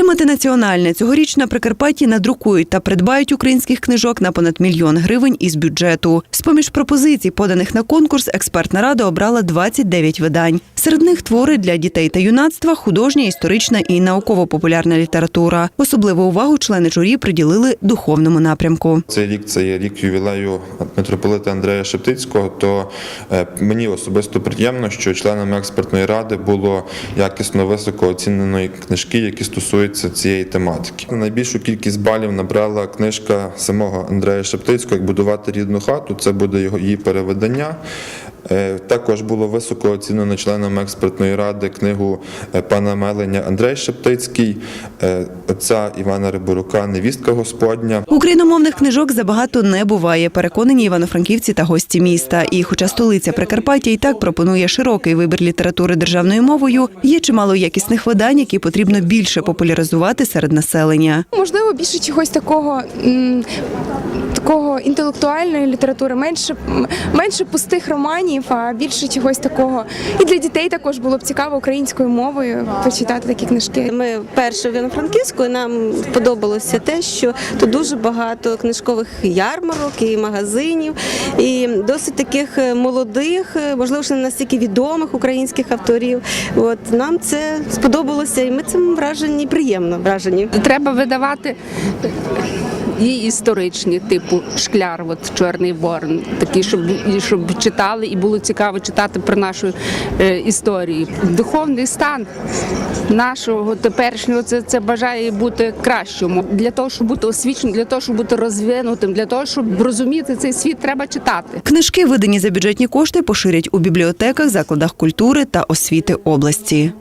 Підтримати національне цьогоріч на Прикарпатті надрукують та придбають українських книжок на понад мільйон гривень із бюджету. З поміж пропозицій, поданих на конкурс, експертна рада обрала 29 видань. Серед них твори для дітей та юнацтва, художня, історична і науково-популярна література. Особливу увагу члени журі приділили духовному напрямку. Цей рік це є рік ювілею митрополита Андрея Шептицького. То е, мені особисто приємно, що членами експертної ради було якісно високо оціненої книжки, які стосуються цієї тематики. Найбільшу кількість балів набрала книжка самого Андрея Шептицького Як будувати рідну хату. Це буде його її переведення. Е, Також було високо оцінено членами експертної ради книгу е, пана Меленя Андрей Шептицький, е, отця Івана Риборука Невістка Господня. Україномовних книжок забагато не буває, переконані івано-франківці та гості міста. І хоча столиця Прикарпаття і так пропонує широкий вибір літератури державною мовою, є чимало якісних видань, які потрібно більше популяризувати серед населення. Можливо, більше чогось такого. Такого інтелектуальної літератури, менше менше пустих романів, а більше чогось такого. І для дітей також було б цікаво українською мовою почитати такі книжки. Ми вперше в Івано-Франківську і нам сподобалося те, що тут дуже багато книжкових ярмарок і магазинів, і досить таких е, молодих, е, можливо, ще не настільки відомих українських авторів. От нам це сподобалося, і ми цим вражені приємно вражені. Треба видавати і історичні, типу шкляр, от Чорний Ворон, такі, щоб, і щоб читали і було цікаво читати про нашу е, історію. Духовний стан нашого теперішнього це, це бажає бути кращому. Для того, щоб бути освіченим, для того, щоб бути розвинутим, для того, щоб розуміти цей світ, треба читати. Книжки, видані за бюджетні кошти, поширять у бібліотеках, закладах культури та освіти області.